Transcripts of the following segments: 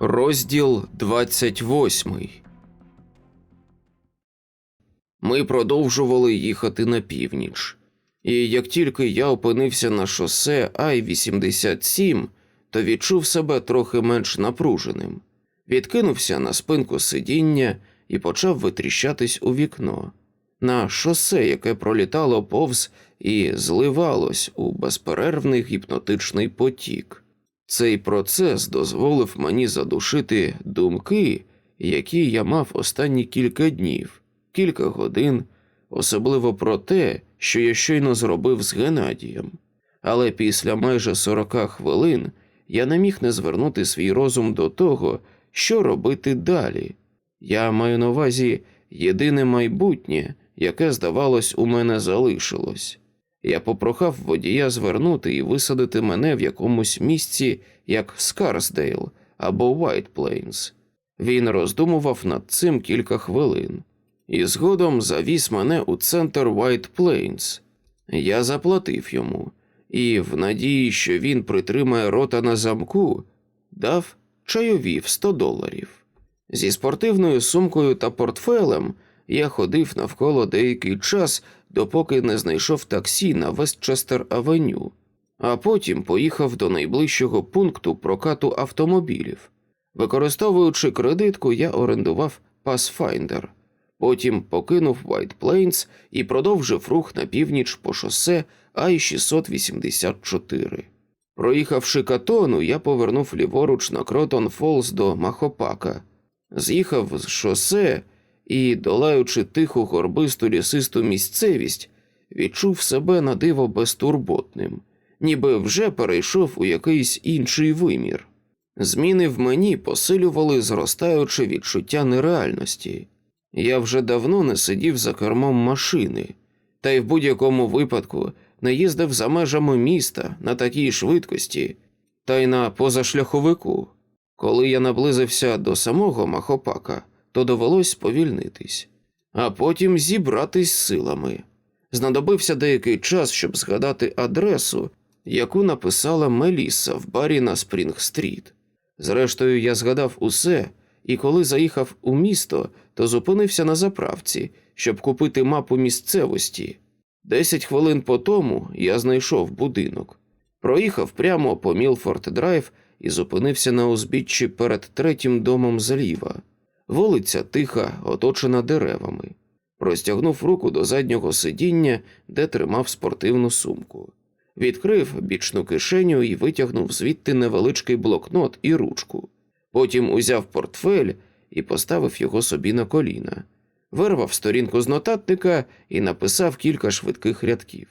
Розділ 28 Ми продовжували їхати на північ, і як тільки я опинився на шосе Ай-87, то відчув себе трохи менш напруженим. Відкинувся на спинку сидіння і почав витріщатись у вікно. На шосе, яке пролітало повз і зливалось у безперервний гіпнотичний потік. Цей процес дозволив мені задушити думки, які я мав останні кілька днів, кілька годин, особливо про те, що я щойно зробив з Геннадієм. Але після майже сорока хвилин я не міг не звернути свій розум до того, що робити далі. Я маю на увазі єдине майбутнє, яке, здавалось, у мене залишилось. Я попрохав водія звернути і висадити мене в якомусь місці, як Скарсдейл або White Plains. Він роздумував над цим кілька хвилин, і згодом завіз мене у центр White Plains. Я заплатив йому, і, в надії, що він притримає рота на замку, дав чайові в 100 доларів. Зі спортивною сумкою та портфелем я ходив навколо деякий час, допоки не знайшов таксі на Вестчестер Авеню, а потім поїхав до найближчого пункту прокату автомобілів. Використовуючи кредитку, я орендував Pathfinder. Потім покинув White Plains і продовжив рух на північ по шосе Ай-684. Проїхавши катону, я повернув ліворуч на Кротон Фолз до Махопака, з'їхав з шосе і, долаючи тиху горбисту лісисту місцевість, відчув себе на диво безтурботним, ніби вже перейшов у якийсь інший вимір. Зміни в мені посилювали зростаюче відчуття нереальності. Я вже давно не сидів за кермом машини, та й в будь-якому випадку не їздив за межами міста на такій швидкості, та й на позашляховику. Коли я наблизився до самого Махопака, то довелось сповільнитись, а потім зібратись силами. Знадобився деякий час, щоб згадати адресу, яку написала Меліса в барі на Спрінг-стріт. Зрештою, я згадав усе, і коли заїхав у місто, то зупинився на заправці, щоб купити мапу місцевості. Десять хвилин по тому я знайшов будинок, проїхав прямо по Мілфорд Драйв і зупинився на узбіччі перед третім домом зліва. Вулиця тиха, оточена деревами. Простягнув руку до заднього сидіння, де тримав спортивну сумку. Відкрив бічну кишеню і витягнув звідти невеличкий блокнот і ручку. Потім узяв портфель і поставив його собі на коліна, вирвав сторінку з нотатника і написав кілька швидких рядків.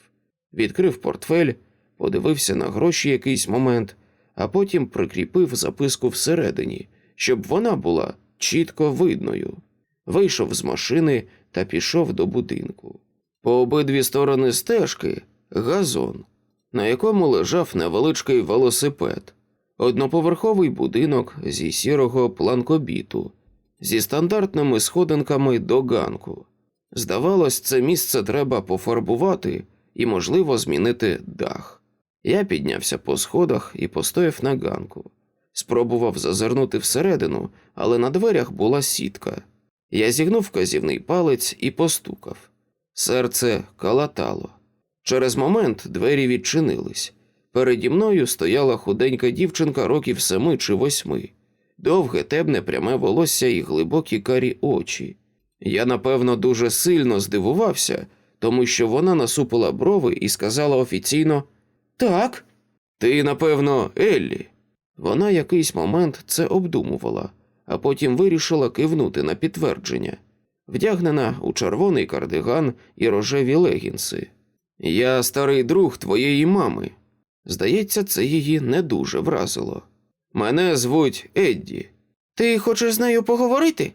Відкрив портфель, подивився на гроші якийсь момент, а потім прикріпив записку всередині, щоб вона була чітко видною. Вийшов з машини та пішов до будинку. По обидві сторони стежки газон, на якому лежав невеличкий велосипед, одноповерховий будинок зі сірого планкобіту, зі стандартними сходинками до ганку. Здавалось, це місце треба пофарбувати і, можливо, змінити дах. Я піднявся по сходах і постояв на ганку. Спробував зазирнути всередину, але на дверях була сітка. Я зігнув вказівний палець і постукав. Серце калатало. Через момент двері відчинились. Переді мною стояла худенька дівчинка років семи чи восьми, довге, темне, пряме волосся і глибокі карі очі. Я, напевно, дуже сильно здивувався, тому що вона насупила брови і сказала офіційно Так. Ти, напевно, Еллі. Вона якийсь момент це обдумувала, а потім вирішила кивнути на підтвердження, вдягнена у червоний кардиган і рожеві легінси. Я старий друг твоєї мами. Здається, це її не дуже вразило. Мене звуть Едді. Ти хочеш з нею поговорити?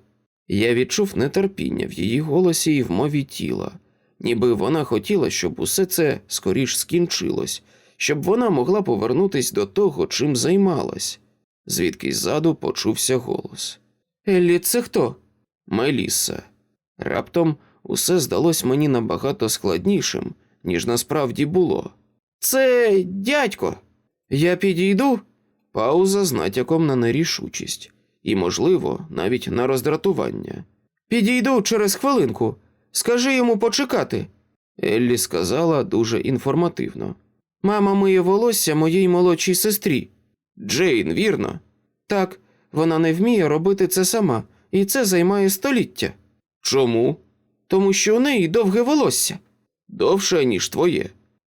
Я відчув нетерпіння в її голосі і в мові тіла, ніби вона хотіла, щоб усе це скоріш скінчилось, щоб вона могла повернутись до того, чим займалась. Звідки ззаду почувся голос. Еллі, це хто? Меліса. Раптом усе здалось мені набагато складнішим, ніж насправді було. Це дядько. Я підійду. Пауза з натяком на нерішучість. і, можливо, навіть на роздратування. Підійду через хвилинку. Скажи йому почекати. Еллі сказала дуже інформативно. Мама миє волосся моїй молодшій сестрі. Джейн, вірно? Так, вона не вміє робити це сама, і це займає століття. Чому? Тому що у неї довге волосся. Довше, ніж твоє.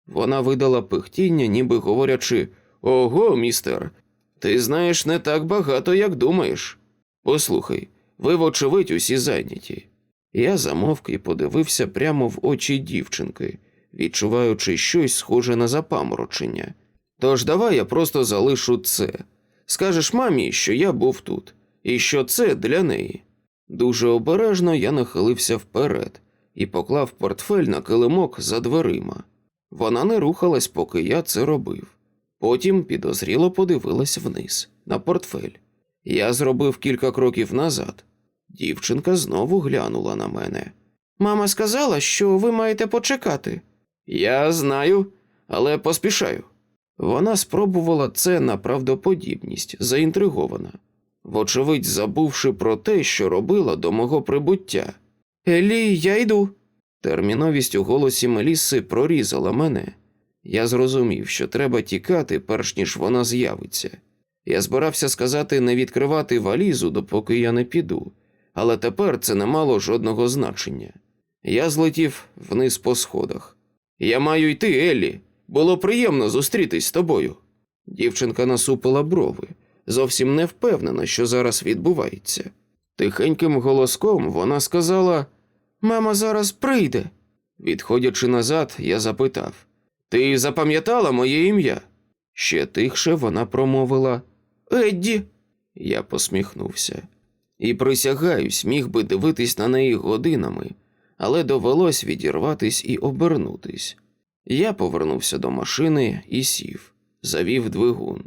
Вона видала пихтіння, ніби говорячи Ого, містер, ти знаєш не так багато, як думаєш. Послухай, ви, вочевидь, усі зайняті. Я замовк і подивився прямо в очі дівчинки, відчуваючи щось схоже на запаморочення. Тож давай я просто залишу це. Скажеш мамі, що я був тут, і що це для неї. Дуже обережно я нахилився вперед і поклав портфель на килимок за дверима. Вона не рухалась, поки я це робив. Потім підозріло подивилась вниз на портфель. Я зробив кілька кроків назад. Дівчинка знову глянула на мене. Мама сказала, що ви маєте почекати. Я знаю, але поспішаю. Вона спробувала це на правдоподібність, заінтригована, вочевидь, забувши про те, що робила до мого прибуття. Елі, я йду. Терміновість у голосі Мелісси прорізала мене. Я зрозумів, що треба тікати, перш ніж вона з'явиться. Я збирався сказати не відкривати валізу, допоки я не піду, але тепер це не мало жодного значення. Я злетів вниз по сходах. Я маю йти, Еллі. Було приємно зустрітись з тобою. Дівчинка насупила брови, зовсім не впевнена, що зараз відбувається. Тихеньким голоском вона сказала: Мама зараз прийде. Відходячи назад, я запитав: Ти запам'ятала моє ім'я? Ще тихше вона промовила Едді. Я посміхнувся. І присягаюсь, міг би дивитись на неї годинами, але довелось відірватись і обернутись. Я повернувся до машини і сів, завів двигун.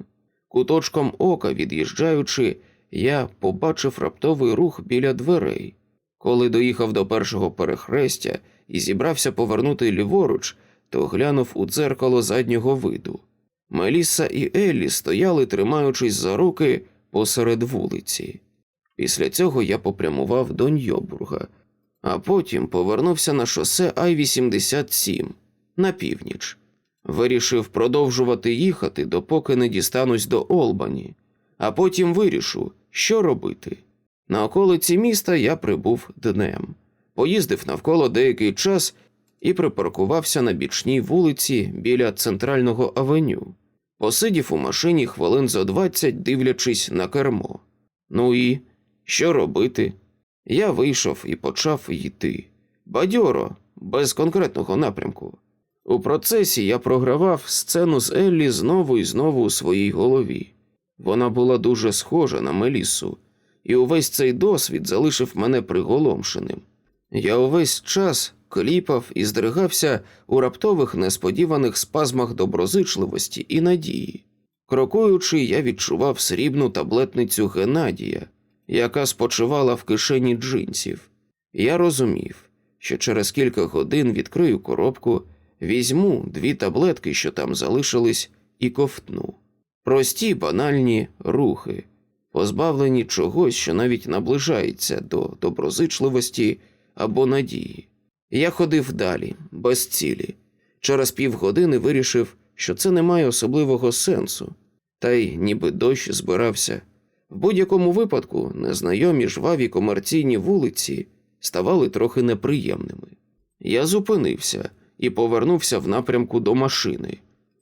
Куточком ока від'їжджаючи, я побачив раптовий рух біля дверей. Коли доїхав до першого перехрестя і зібрався повернути ліворуч, то глянув у дзеркало заднього виду. Мелісса і Еллі стояли, тримаючись за руки посеред вулиці. Після цього я попрямував до Ньобурга, а потім повернувся на шосе Ай-87 на північ. Вирішив продовжувати їхати, допоки не дістанусь до Олбані, а потім вирішу, що робити. На околиці міста я прибув днем, поїздив навколо деякий час і припаркувався на бічній вулиці біля центрального авеню. Посидів у машині хвилин зо двадцять, дивлячись на кермо. Ну і що робити? Я вийшов і почав йти. Бадьоро, без конкретного напрямку. У процесі я програвав сцену з Еллі знову і знову у своїй голові. Вона була дуже схожа на Мелісу, і увесь цей досвід залишив мене приголомшеним. Я увесь час кліпав і здригався у раптових несподіваних спазмах доброзичливості і надії. Крокуючи, я відчував срібну таблетницю Геннадія, яка спочивала в кишені джинсів. Я розумів, що через кілька годин відкрию коробку, візьму дві таблетки, що там залишились, і ковтну. Прості банальні рухи, позбавлені чогось, що навіть наближається до доброзичливості або надії. Я ходив далі, без цілі. Через півгодини вирішив, що це не має особливого сенсу, та й ніби дощ збирався. В будь-якому випадку незнайомі жваві комерційні вулиці ставали трохи неприємними. Я зупинився і повернувся в напрямку до машини.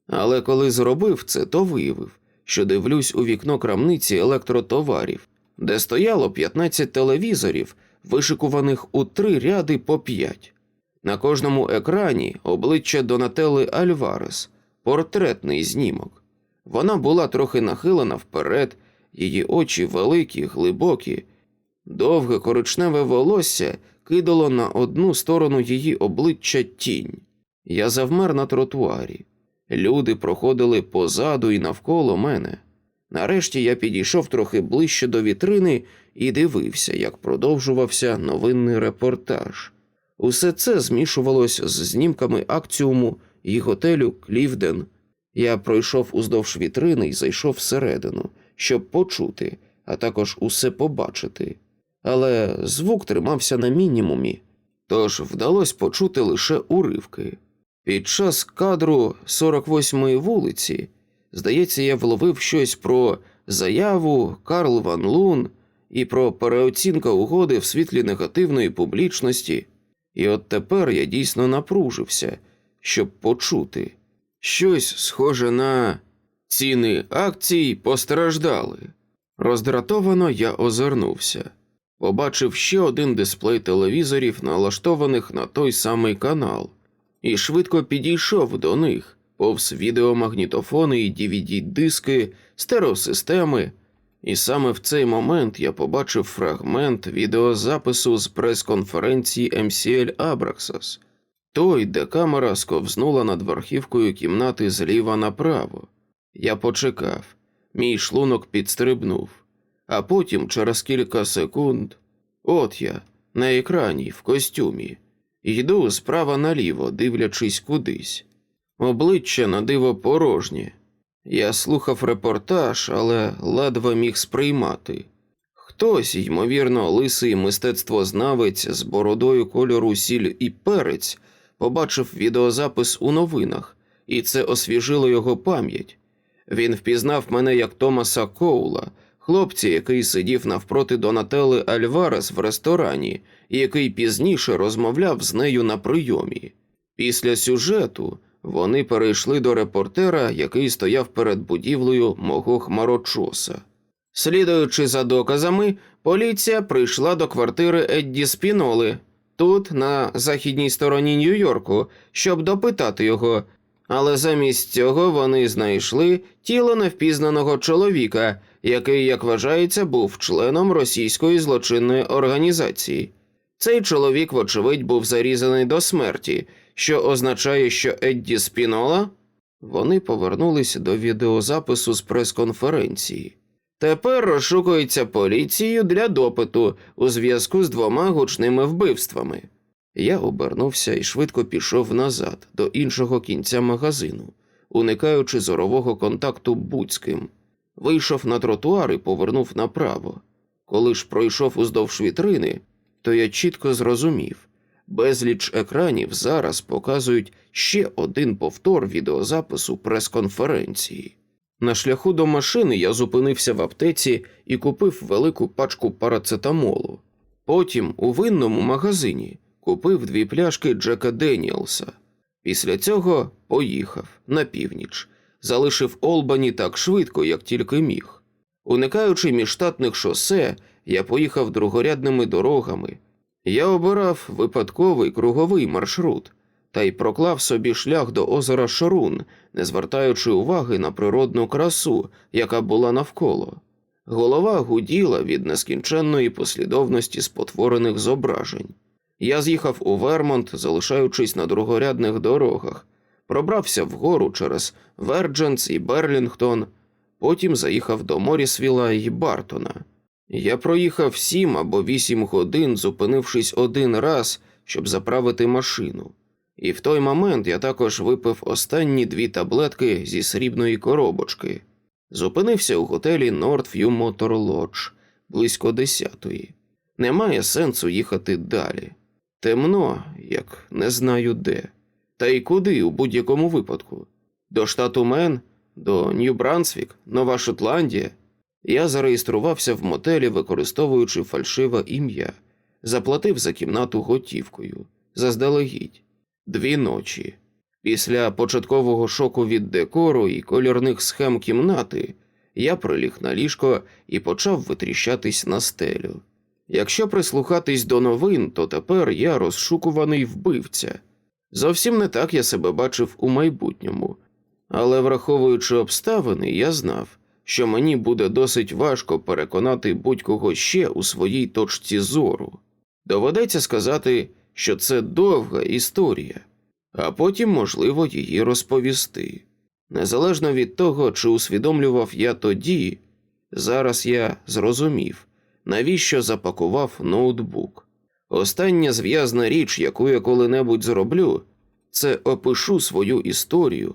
Але коли зробив це, то виявив, що дивлюсь у вікно крамниці електротоварів, де стояло 15 телевізорів, вишикуваних у три ряди по п'ять. На кожному екрані обличчя Донателли Альварес, портретний знімок. Вона була трохи нахилена вперед, її очі великі, глибокі, довге коричневе волосся кидало на одну сторону її обличчя тінь. Я завмер на тротуарі. Люди проходили позаду і навколо мене. Нарешті я підійшов трохи ближче до вітрини і дивився, як продовжувався новинний репортаж. Усе це змішувалось з знімками акціуму і готелю Клівден. Я пройшов уздовж вітрини і зайшов всередину, щоб почути, а також усе побачити. Але звук тримався на мінімумі, тож вдалося почути лише уривки. Під час кадру 48-ї вулиці, здається, я вловив щось про заяву Карл Ван Лун і про переоцінка угоди в світлі негативної публічності. І от тепер я дійсно напружився, щоб почути щось схоже на ціни акцій постраждали. Роздратовано я озирнувся. Побачив ще один дисплей телевізорів, налаштованих на той самий канал, і швидко підійшов до них, повз відеомагнітофони і DVD-диски, стереосистеми. І саме в цей момент я побачив фрагмент відеозапису з прес-конференції MCL Abraxas, той, де камера сковзнула над верхівкою кімнати зліва направо. Я почекав, мій шлунок підстрибнув, а потім, через кілька секунд, от я, на екрані, в костюмі, йду справа наліво, дивлячись кудись. Обличчя на диво порожнє. Я слухав репортаж, але ледве міг сприймати. Хтось, ймовірно, лисий мистецтвознавець з бородою кольору сіль і перець, побачив відеозапис у новинах, і це освіжило його пам'ять. Він впізнав мене як Томаса Коула, хлопця, який сидів навпроти Донателли Альварес в ресторані, і який пізніше розмовляв з нею на прийомі. Після сюжету вони перейшли до репортера, який стояв перед будівлею мого хмарочоса. Слідуючи за доказами, поліція прийшла до квартири Едді Спіноли, тут, на західній стороні Нью-Йорку, щоб допитати його, але замість цього вони знайшли тіло невпізнаного чоловіка, який, як вважається, був членом російської злочинної організації. Цей чоловік, вочевидь, був зарізаний до смерті, що означає, що Едді Спінола. Вони повернулися до відеозапису з прес-конференції. Тепер розшукується поліцією для допиту у зв'язку з двома гучними вбивствами. Я обернувся і швидко пішов назад до іншого кінця магазину, уникаючи зорового контакту будь-ким. Вийшов на тротуар і повернув направо. Коли ж пройшов уздовж вітрини, то я чітко зрозумів безліч екранів зараз показують ще один повтор відеозапису прес-конференції. На шляху до машини я зупинився в аптеці і купив велику пачку парацетамолу. Потім у винному магазині купив дві пляшки Джека Деніелса. Після цього поїхав на північ, залишив Олбані так швидко, як тільки міг. Уникаючи міжштатних шосе, я поїхав другорядними дорогами. Я обирав випадковий круговий маршрут та й проклав собі шлях до озера Шорун, не звертаючи уваги на природну красу, яка була навколо. Голова гуділа від нескінченної послідовності спотворених зображень. Я з'їхав у Вермонт, залишаючись на другорядних дорогах, пробрався вгору через Вердженс і Берлінгтон, потім заїхав до Морісвіла і Бартона. Я проїхав сім або вісім годин, зупинившись один раз, щоб заправити машину. І в той момент я також випив останні дві таблетки зі срібної коробочки. Зупинився у готелі Northview Motor Lodge близько десятої. Немає сенсу їхати далі. Темно, як не знаю де. Та й куди у будь-якому випадку. До штату Мен, до Нью-Брансвік, Нова Шотландія. Я зареєструвався в мотелі, використовуючи фальшиве ім'я, заплатив за кімнату готівкою, заздалегідь, дві ночі. Після початкового шоку від декору і кольорних схем кімнати я приліг на ліжко і почав витріщатись на стелю. Якщо прислухатись до новин, то тепер я розшукуваний вбивця. Зовсім не так я себе бачив у майбутньому, але враховуючи обставини, я знав, що мені буде досить важко переконати будь-кого ще у своїй точці зору. Доведеться сказати, що це довга історія, а потім можливо її розповісти. Незалежно від того, чи усвідомлював я тоді, зараз я зрозумів, навіщо запакував ноутбук. Остання зв'язна річ, яку я коли-небудь зроблю, це опишу свою історію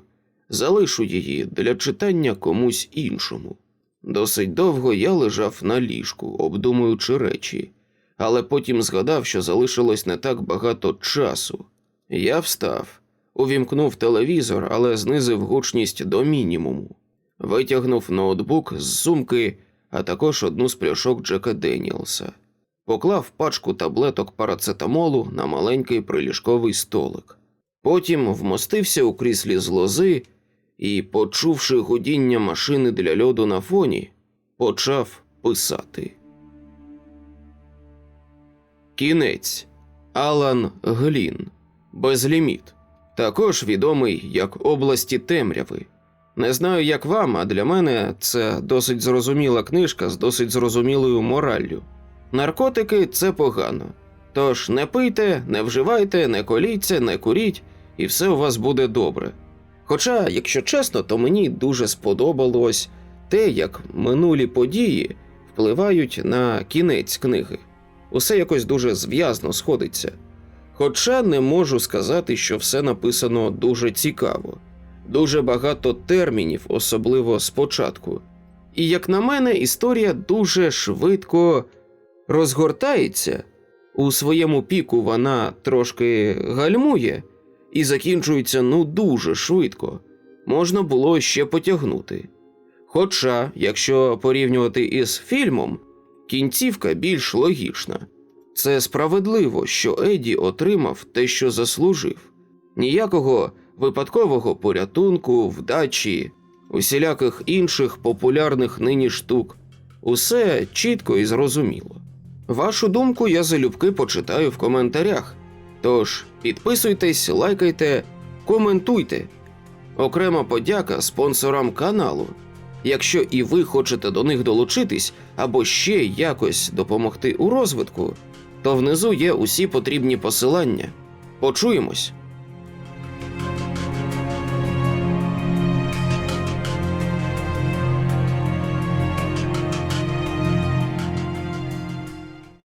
залишу її для читання комусь іншому. Досить довго я лежав на ліжку, обдумуючи речі, але потім згадав, що залишилось не так багато часу. Я встав, увімкнув телевізор, але знизив гучність до мінімуму. Витягнув ноутбук з сумки, а також одну з пляшок Джека Деніелса. Поклав пачку таблеток парацетамолу на маленький приліжковий столик. Потім вмостився у кріслі з лози і, почувши гудіння машини для льоду на фоні, почав писати. Кінець Алан Глін. Безліміт. Також відомий як області темряви. Не знаю, як вам, а для мене це досить зрозуміла книжка з досить зрозумілою мораллю. Наркотики це погано. Тож не пийте, не вживайте, не коліться, не куріть, і все у вас буде добре. Хоча, якщо чесно, то мені дуже сподобалось те, як минулі події впливають на кінець книги. Усе якось дуже зв'язно сходиться. Хоча не можу сказати, що все написано дуже цікаво, дуже багато термінів, особливо спочатку. І як на мене, історія дуже швидко розгортається. У своєму піку вона трошки гальмує і закінчується ну дуже швидко. Можна було ще потягнути. Хоча, якщо порівнювати із фільмом, кінцівка більш логічна. Це справедливо, що Еді отримав те, що заслужив. Ніякого випадкового порятунку, вдачі, усіляких інших популярних нині штук. Усе чітко і зрозуміло. Вашу думку я залюбки почитаю в коментарях. Тож підписуйтесь, лайкайте, коментуйте. Окрема подяка спонсорам каналу. Якщо і ви хочете до них долучитись або ще якось допомогти у розвитку, то внизу є усі потрібні посилання. Почуємось!